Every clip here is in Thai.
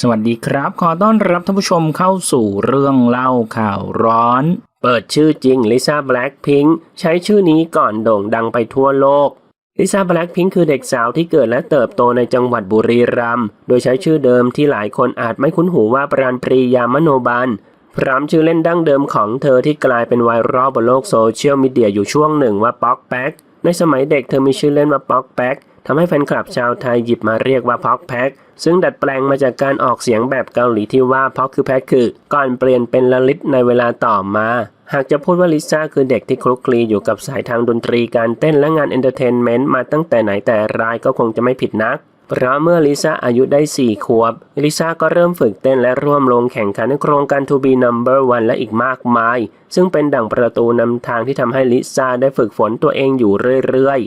สวัสดีครับ ขอต้อนรับท่านผู้ชมเข้าสู่เรื่องเล่าข่าวร้อน เปิดชื่อจริงลิซ่าแบล็ k พิงใช้ชื่อนี้ก่อนโด่งดังไปทั่วโลกลิซ่าแบล็ k พิงคือเด็กสาวที่เกิดและเติบโตในจังหวัดบุรีรัมย์โดยใช้ชื่อเดิมที่หลายคนอาจไม่คุ้นหูว่าปราณปรียามโนบาลพร้อมชื่อเล่นดั้งเดิมของเธอที่กลายเป็นไวรัลบนโลกโซเชียลมีเดียอยู่ช่วงหนึ่งว่าป๊อกแป๊กในสมัยเด็กเธอมีชื่อเล่นว่าป๊อกแป๊ก ทำให้แฟนคลับชาวไทยหยิบมาเรียกว่าพ็อกแพ็กซึ่งดัดแปลงมาจากการออกเสียงแบบเกาหลีที่ว่าพ็อกคือแพ็กคือ ก่อนเปลี่ยนเป็นละลิตในเวลาต่อมา หากจะพูดว่าลิซ่าคือเด็กที่คลุกคลีอยู่กับสายทางดนตรีการเต้นและงานเอนเตอร์เทนเมนต์มาตั้งแต่ไหนแต่ไรก็คงจะไม่ผิดนักเพราะเมื่อลิซ่าอายุได้ 4 ขวบ ลิซ่าก็เริ่มฝึกเต้นและร่วมลงแข่งขันในโครงการ To Be Number One และอีกมากมาย ซึ่งเป็นดั่งประตูนำทางที่ทำให้ลิซ่าได้ฝึกฝนตัวเองอยู่เรื่อย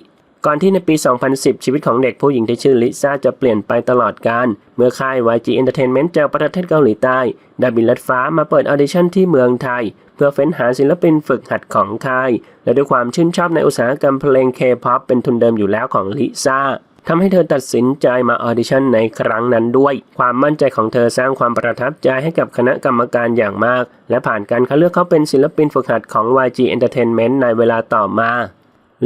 ก่อนที่ในปี 2010 ชีวิตของเด็กผู้หญิงที่ชื่อลิซ่าจะเปลี่ยนไปตลอดกาลเมื่อค่าย YG Entertainment จากประเทศเกาหลีใต้ได้บินลัดฟ้ามาเปิดออดิชั่นที่เมืองไทย เพื่อเฟ้นหาศิลปินฝึกหัดของค่าย และด้วยความชื่นชอบในอุตสาหกรรมเพลง K-POP เป็นทุนเดิมอยู่แล้วของลิซ่าทำให้เธอตัดสินใจมาออดิชั่นในครั้งนั้นด้วย ความมั่นใจของเธอสร้างความประทับใจให้กับคณะกรรมการอย่างมาก และผ่านการคัดเลือกเขาเป็นศิลปินฝึกหัดของ YG Entertainment ในเวลาต่อมา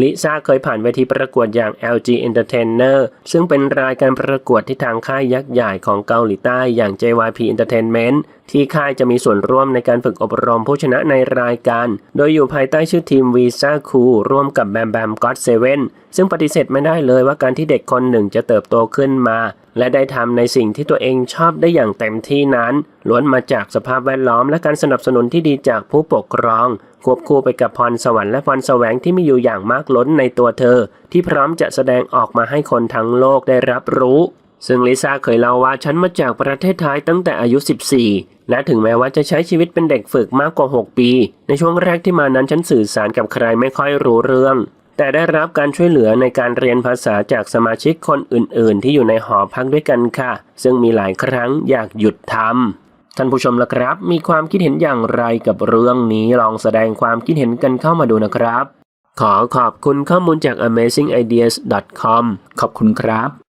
ลิซ่าเคยผ่านเวทีประกวดอย่าง LG Entertainer ซึ่งเป็นรายการประกวดที่ทางค่ายยักษ์ใหญ่ของเกาหลีใต้อย่าง JYP Entertainment ที่ค่ายจะมีส่วนร่วมในการฝึกอบรมผู้ชนะในรายการ โดยอยู่ภายใต้ชื่อทีม Visa Cool ร่วมกับแบมแบมก็ d เซเว่นซึ่งปฏิเสธไม่ได้เลยว่าการที่เด็กคนหนึ่งจะเติบโตขึ้นมา และได้ทำในสิ่งที่ตัวเองชอบได้อย่างเต็มที่นั้น ล้วนมาจากสภาพแวดล้อมและการสนับสนุนที่ดีจากผู้ปกครอง ควบคู่ไปกับพรสวรรค์และพรแสวงที่มีอยู่อย่างมากล้นในตัวเธอ ที่พร้อมจะแสดงออกมาให้คนทั้งโลกได้รับรู้ ซึ่งลิซ่าเคยเล่าว่าฉันมาจากประเทศไทยตั้งแต่อายุ 14 และถึงแม้ว่าจะใช้ชีวิตเป็นเด็กฝึกมากกว่า 6 ปี ในช่วงแรกที่มานั้นฉันสื่อสารกับใครไม่ค่อยรู้เรื่อง แต่ได้รับการช่วยเหลือในการเรียนภาษาจากสมาชิกคนอื่น ๆ ที่อยู่ในหอพักด้วยกันค่ะ ซึ่งมีหลายครั้งอยากหยุดทำ ท่านผู้ชมล่ะครับ มีความคิดเห็นอย่างไรกับเรื่องนี้ลองแสดงความคิดเห็นกันเข้ามาดูนะครับ ขอขอบคุณข้อมูลจาก amazingideas.com ขอบคุณครับ